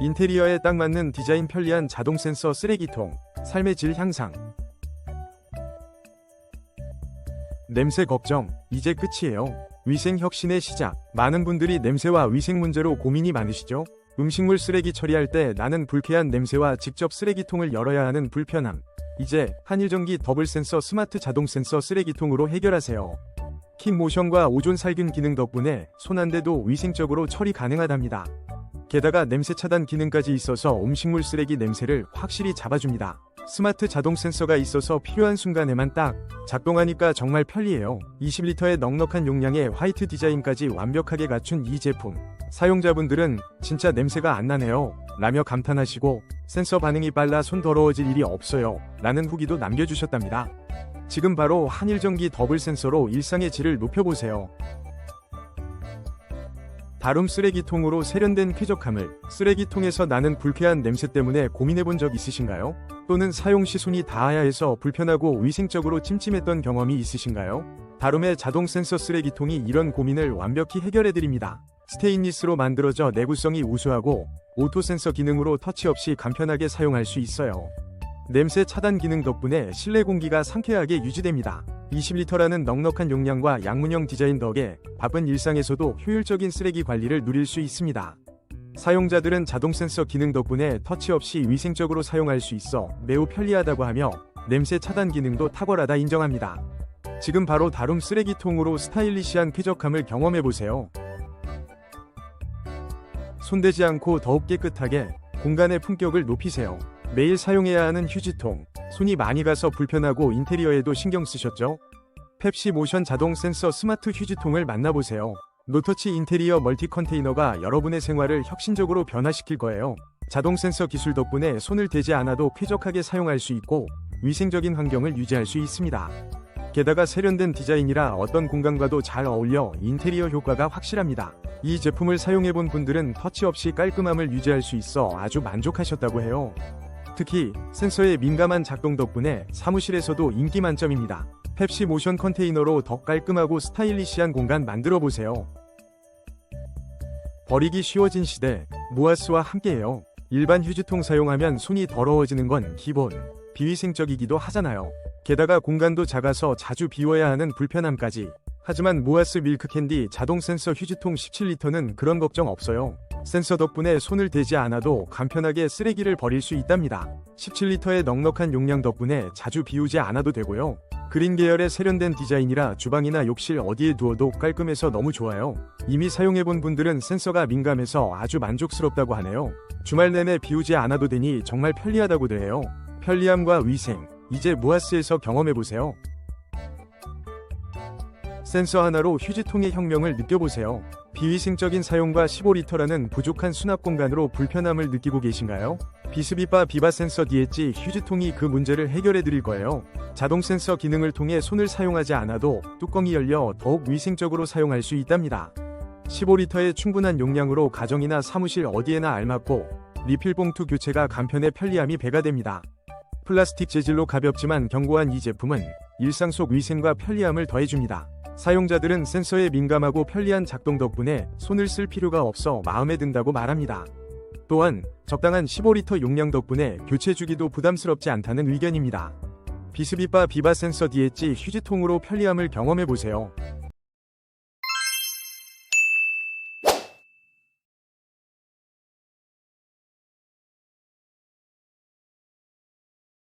인테리어에 딱 맞는 디자인 편리한 자동 센서 쓰레기통, 삶의 질 향상. 냄새 걱정, 이제 끝이에요. 위생 혁신의 시작. 많은 분들이 냄새와 위생 문제로 고민이 많으시죠? 음식물 쓰레기 처리할 때 나는 불쾌한 냄새와 직접 쓰레기통을 열어야 하는 불편함. 이제 한일전기 더블 센서 스마트 자동 센서 쓰레기통으로 해결하세요. 킥 모션과 오존 살균 기능 덕분에 손 안 대도 위생적으로 처리 가능하답니다. 게다가 냄새 차단 기능까지 있어서 음식물 쓰레기 냄새를 확실히 잡아줍니다. 스마트 자동 센서가 있어서 필요한 순간에만 딱 작동하니까 정말 편리해요. 20리터의 넉넉한 용량의 화이트 디자인까지 완벽하게 갖춘 이 제품. 사용자분들은 진짜 냄새가 안 나네요. 라며 감탄하시고 센서 반응이 빨라 손 더러워질 일이 없어요. 라는 후기도 남겨주셨답니다. 지금 바로 한일전기 더블 센서로 일상의 질을 높여보세요. 다룸 쓰레기통으로 세련된 쾌적함을 쓰레기통에서 나는 불쾌한 냄새 때문에 고민해본 적 있으신가요? 또는 사용 시 손이 닿아야 해서 불편하고 위생적으로 찜찜했던 경험이 있으신가요? 다룸의 자동 센서 쓰레기통이 이런 고민을 완벽히 해결해드립니다. 스테인리스로 만들어져 내구성이 우수하고 오토 센서 기능으로 터치 없이 간편하게 사용할 수 있어요. 냄새 차단 기능 덕분에 실내 공기가 상쾌하게 유지됩니다. 20리터라는 넉넉한 용량과 양문형 디자인 덕에 바쁜 일상에서도 효율적인 쓰레기 관리를 누릴 수 있습니다. 사용자들은 자동 센서 기능 덕분에 터치 없이 위생적으로 사용할 수 있어 매우 편리하다고 하며 냄새 차단 기능도 탁월하다 인정합니다. 지금 바로 다룸 쓰레기통으로 스타일리시한 쾌적함을 경험해보세요. 손대지 않고 더욱 깨끗하게 공간의 품격을 높이세요. 매일 사용해야 하는 휴지통. 손이 많이 가서 불편하고 인테리어에도 신경 쓰셨죠? 펩시 모션 자동 센서 스마트 휴지통을 만나보세요. 노터치 인테리어 멀티 컨테이너가 여러분의 생활을 혁신적으로 변화시킬 거예요. 자동 센서 기술 덕분에 손을 대지 않아도 쾌적하게 사용할 수 있고 위생적인 환경을 유지할 수 있습니다. 게다가 세련된 디자인이라 어떤 공간과도 잘 어울려 인테리어 효과가 확실합니다. 이 제품을 사용해본 분들은 터치 없이 깔끔함을 유지할 수 있어 아주 만족하셨다고 해요. 특히 센서의 민감한 작동 덕분에 사무실에서도 인기 만점입니다. 펩시 모션 컨테이너로 더 깔끔하고 스타일리시한 공간 만들어 보세요. 버리기 쉬워진 시대, 무아스와 함께해요. 일반 휴지통 사용하면 손이 더러워지는 건 기본, 비위생적이기도 하잖아요. 게다가 공간도 작아서 자주 비워야 하는 불편함까지. 하지만 무아스 밀크 캔디 자동 센서 휴지통 17리터는 그런 걱정 없어요. 센서 덕분에 손을 대지 않아도 간편하게 쓰레기를 버릴 수 있답니다. 17리터의 넉넉한 용량 덕분에 자주 비우지 않아도 되고요. 그린 계열의 세련된 디자인이라 주방이나 욕실 어디에 두어도 깔끔해서 너무 좋아요. 이미 사용해본 분들은 센서가 민감해서 아주 만족스럽다고 하네요. 주말 내내 비우지 않아도 되니 정말 편리하다고도 해요. 편리함과 위생, 이제 무아스에서 경험해보세요. 센서 하나로 휴지통의 혁명을 느껴보세요. 비위생적인 사용과 15리터라는 부족한 수납 공간으로 불편함을 느끼고 계신가요? 비스비바 비바 센서 DH 휴지통이 그 문제를 해결해 드릴 거예요. 자동 센서 기능을 통해 손을 사용하지 않아도 뚜껑이 열려 더욱 위생적으로 사용할 수 있답니다. 15리터의 충분한 용량으로 가정이나 사무실 어디에나 알맞고 리필 봉투 교체가 간편에 편리함이 배가 됩니다. 플라스틱 재질로 가볍지만 견고한 이 제품은 일상 속 위생과 편리함을 더해줍니다. 사용자들은 센서에 민감하고 편리한 작동 덕분에 손을 쓸 필요가 없어 마음에 든다고 말합니다. 또한 적당한 15리터 용량 덕분에 교체 주기도 부담스럽지 않다는 의견입니다. 비스비바 비바 센서 DH 휴지통으로 편리함을 경험해 보세요.